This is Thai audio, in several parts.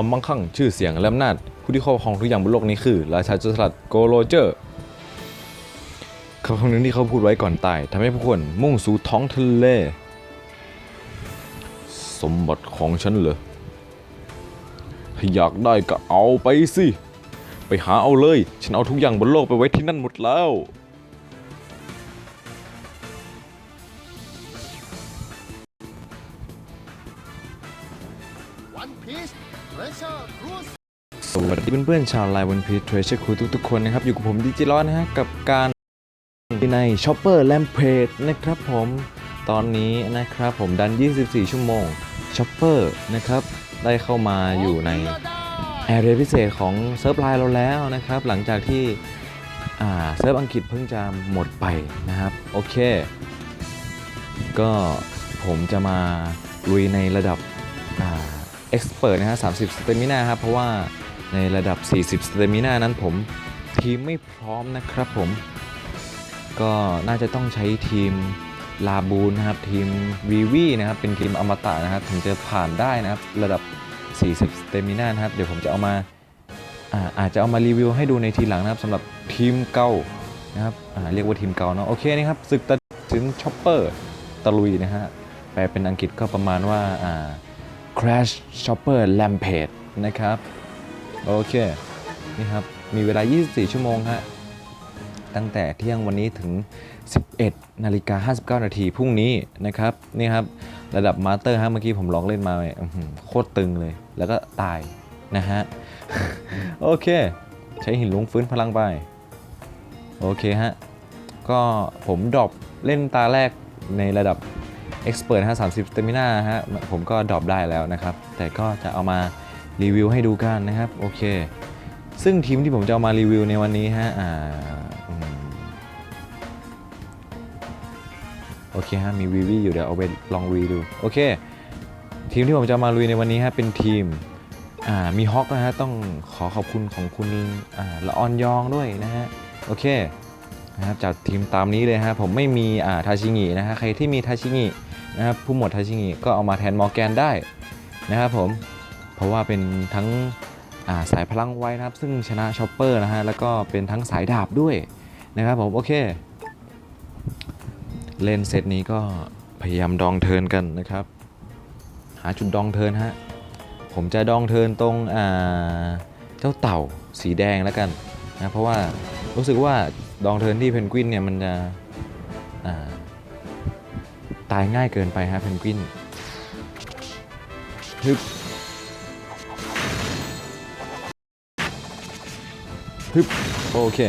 ความมั่งคั่งชื่อเสียงและอำนาจผู้ที่ครอบครองทุกอย่างบนโลกนี้คือ ราชาโจรสลัดโกโรเจอร์คำคำหนึ่งที่เขาพูดไว้ก่อนตายทำให้ผู้คนมุ่งสู่ท้องทะเล สมบัติของฉันเหรอถ้าอยากได้ก็เอาไปสิ ไปหาเอาเลย ฉันเอาทุกอย่างบนโลกไปไว้ที่นั่นหมดแล้ว วัสดีเพื่อนๆชาวไลน์วันพีเทรเชอร์คูทุกๆคนนะครับ อยู่กับผมดิจิรอนนะฮะกับการในช็อปเปอร์แลมเพจนะครับผมตอนนี้นะครับผมดัน 24 ชั่วโมงช็อปเปอร์นะครับได้เข้ามาอยู่ในแอเรียพิเศษของเซิร์ฟไลน์เราแล้วนะครับ หลังจากที่เซิร์ฟอังกฤษเพิ่งจะหมดไปนะครับ โอเค ก็ผมจะมาลุยในระดับเอ็กซ์เพรสนะฮะ30สเตมินาครับเพราะว่า ในระดับ 40สเตมินานั้นผมทีมไม่พร้อมนะครับผม ก็น่าจะต้องใช้ทีมลาบูนนะครับทีมวีวีนะครับเป็นทีมอมตะนะครับถึงจะผ่านได้นะครับระดับ 40สเตมินานะครับเดี๋ยวผมจะเอามาอาอาจจะเอามารีวิวให้ดูในทีหลังนะครับสำหรับทีมเก่านะครับเรียกว่าทีมเก่าเนาะโอเคนี่ครับศึกตัดสินช็อปเปอร์ตะลุยนะฮะแปลเป็นอังกฤษก็ประมาณว่าอ่า Crash Chopper Rampage นะครับ โอเค นี่ครับ มีเวลา 24 ชั่วโมงฮะ ตั้งแต่เที่ยงวันนี้ถึง 11นาฬิกา59 นาทีพรุ่งนี้นะครับ นี่ครับ ระดับมาสเตอร์ฮะ เมื่อกี้ผมลองเล่นมาโคตรตึงเลย แล้วก็ตายนะฮะ โอเค ใช้หินลุงฟื้นพลังไป โอเคฮะ ก็ผมดรอปเล่นตาแรกในระดับ Expert ฮะ30 Stamina ฮะ ผมก็ดรอปได้แล้วนะครับ แต่ก็จะเอามา รีวิวให้ดูกันนะครับโอเค ซึ่งทีมที่ผมจะเอามารีวิวในวันนี้ฮะอ่าโอเคฮะมีวีวีอยู่เดี๋ยวเอาไปลองรีดูโอเคทีมที่ผมจะเอามาลุยในวันนี้ฮะเป็นทีมอ่ามีฮอกนะฮะต้องขอขอบคุณของคุณอ่าละออนยองด้วยนะฮะโอเคนะครับจากทีมตามนี้เลยฮะผมไม่มีอ่าทาชิงินะฮะใครที่มีทาชิงินะครับผู้หมวดทาชิงิก็เอามาแทนมอร์แกนได้นะครับผม เพราะว่าเป็นทั้งาสายพลังไว้นะครับ ซึ่งชนะชอปเปอร์นะฮะ แล้วก็เป็นทั้งสายดาบด้วยนะครับผม โอเค เล่นเซตนี้ก็พยายามดองเทินกันนะครับ หาจุดดองเทินฮะ ผมจะดองเทินตรงเจ้าเต่าสีแดงแล้วกันนะเพราะว่ารู้สึกว่าดองเทินที่เพนกวินเนี่ยมันจะาตายง่ายเกินไปฮะเพนกวินฮึบ ฮึบโอเค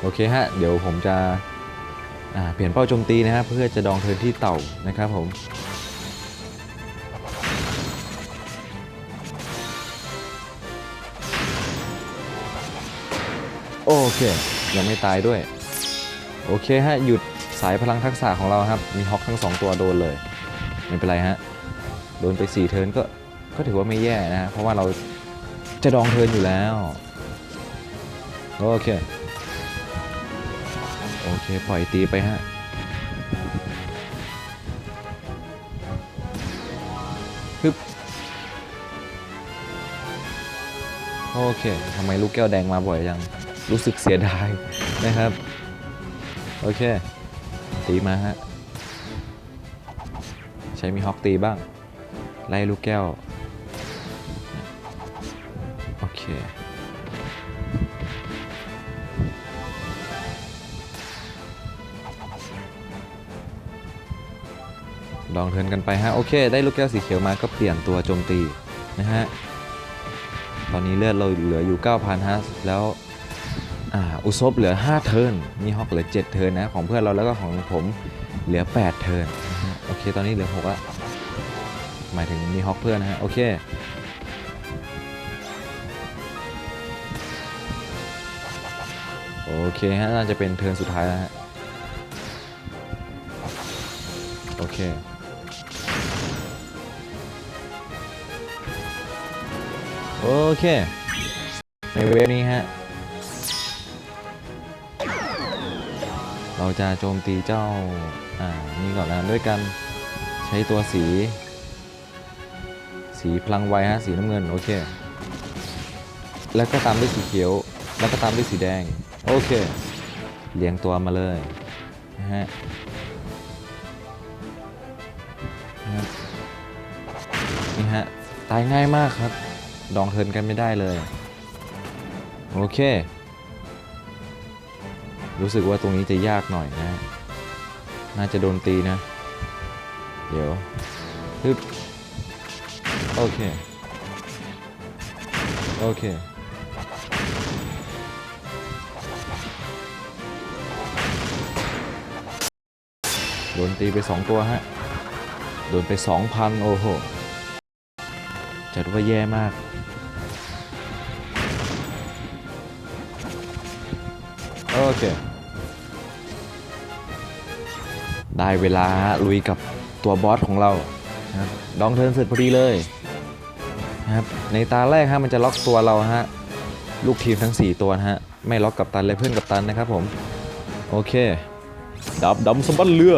โอเคฮะ เดี๋ยวผมจะเปลี่ยนเป้าโจมตีนะครับ เพื่อจะดองเทินที่เต่านะครับผม โอเค ยังไม่ตายด้วย โอเคฮะ หยุดสายพลังทักษะของเราครับ มีฮอกทั้ง2ตัวโดนเลย ไม่เป็นไรฮะ โดนไป 4 เทิร์นก็ก็ถือว่าไม่แย่นะ เพราะว่าเราจะดองเทิร์นอยู่แล้ว โอเค โอเค ปล่อยตีไปฮะฮึบโอเคทำไมลูกแก้วแดงมาบ่อยจัง รู้สึกเสียดายนะครับ โอเค ตีมาฮะ ใช้มีฮอกตีบ้าง ไล่ลูกแก้ว โอเค ลองเทินกันไปฮะ โอเค ได้ลูกแก้วสีเขียวมาก็เปลี่ยนตัวโจมตีนะฮะ ตอนนี้เลือดเราเหลืออยู่ 9,000ฮะแล้วอ่าอุซบเหลือ 5 เทิร์น มีฮอกเหลือ 7 เทิร์นนะ ของเพื่อนเราแล้วก็ของผมเหลือ 8 เทิร์น โอเค ตอนนี้เหลือ6ละ มายถึงมีฮอกเพื่อนนะฮะ โอเค โอเคฮะ น่าจะเป็นเทิร์นสุดท้ายแล้วฮะ โอเคโอเค ในเว็บนี้ฮะ เราจะโจมตีเจ้า อ่า นี่ก่อนนะด้วยกันใช้ตัวสี สีพลังไวฮะสีน้ำเงินโอเค แล้วก็ตามด้วยสีเขียว แล้วก็ตามด้วยสีแดง โอเคเรียงตัวมาเลยนะฮะนี่ฮะ ตายง่ายมากครับ ดองเทินกันไม่ได้เลย โอเค รู้สึกว่าตรงนี้จะยากหน่อยนะฮะน่าจะโดนตีนะ เดี๋ยวฮึบ โอเค โอเค โดนตีไป2ตัวฮะ โดนไป2,000โอ้โห จัดว่าแย่มากโอเค ได้เวลาลุยกับตัวบอสของเราดองเทิร์นเสร็จพอดีเลย นะครับในตาแรกฮะมันจะล็อกตัวเราฮะลูกทีมทั้ง 4 ตัวนะฮะไม่ล็อกกับตันและเพื่อนกับตันนะครับผมโอเคดับดำสมบัติเรือ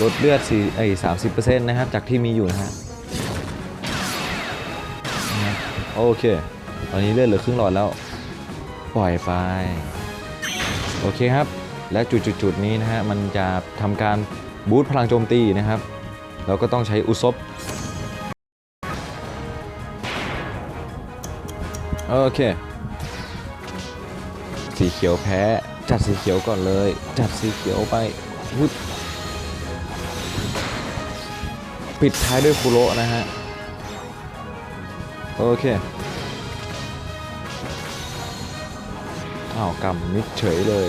ลดเลือดสี่ไอ้สามสิบเปอร์เซ็นต์นะครับจากที่มีอยู่นะฮะโอเคตอนนี้เลือดเหลือครึ่งหลอดแล้วปล่อยไปโอเคครับ และจุดๆๆนี้นะฮะมันจะทำการบูตพลังโจมตีนะครับ เราก็ต้องใช้อุซบ โอเค สีเขียวแพ้ จัดสีเขียวก่อนเลย จัดสีเขียวไปวุดปิดท้ายด้วยคุโระนะฮะ โอเคอ้าวกำมิดเฉยเลย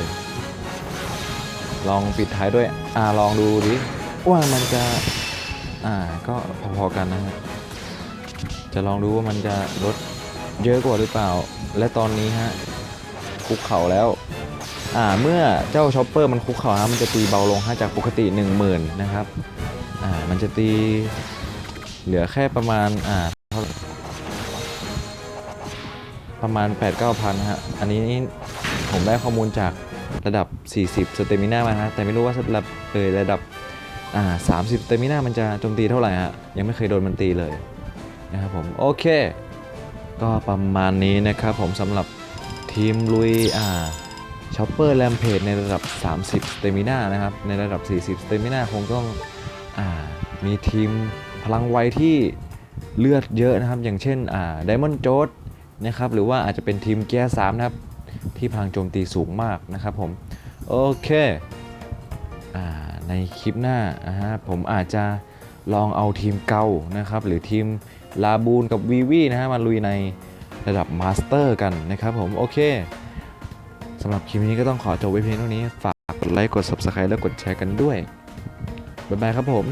ลองปิดท้ายด้วย อ่าลองดูดิ ว่ามันจะ อ่า ก็พอๆกันนะฮะ จะลองดูว่ามันจะลด เยอะกว่าหรือเปล่า และตอนนี้ฮะคุกเข่าแล้ว อ่าเมื่อเจ้าช็อปเปอร์มันคุกเข่าฮะมันจะตีเบาลงฮะจากปกติ 10,000 นะครับ อ่ามันจะตีเหลือแค่ประมาณอ่าเท่าไหร่ประมาณ 8 9พันฮะ อันนี้ผมได้ข้อมูลจากระดับ 40 สเตมิน่ามาฮะ แต่ไม่รู้ว่าระดับเออระดับอ่า30 สเตมิน่ามันจะโจมตีเท่าไหร่ฮะ ยังไม่เคยโดนมันตีเลยนะครับผม โอเค ก็ประมาณนี้นะครับผมสำหรับทีมลุยอ่าชอปเปอร์แรมเพจในระดับ 30สเตมิน่านะครับ ในระดับ 40สเตมิน่าคงต้องอ่ามีทีมพลังไวที่เลือดเยอะนะครับ อย่างเช่นอ่าไดมอนด์โจดนะครับ หรือว่าอาจจะเป็นทีมแก้สามนะครับ ที่พลังโจมตีสูงมากนะครับผม โอเค อ่า ในคลิปหน้านะฮะผมอาจจะ ลองเอาทีมเกานะครับ หรือทีมลาบูนกับวีวีนะฮะมาลุยในระดับมาสเตอร์กันนะครับผม โอเคสำหรับคลิปนี้ก็ต้องขอจบไว้เพียงเท่านี้ ฝากกดไลค์ กด Subscribe และกดแชร์กันด้วย บ๊ายบายครับผม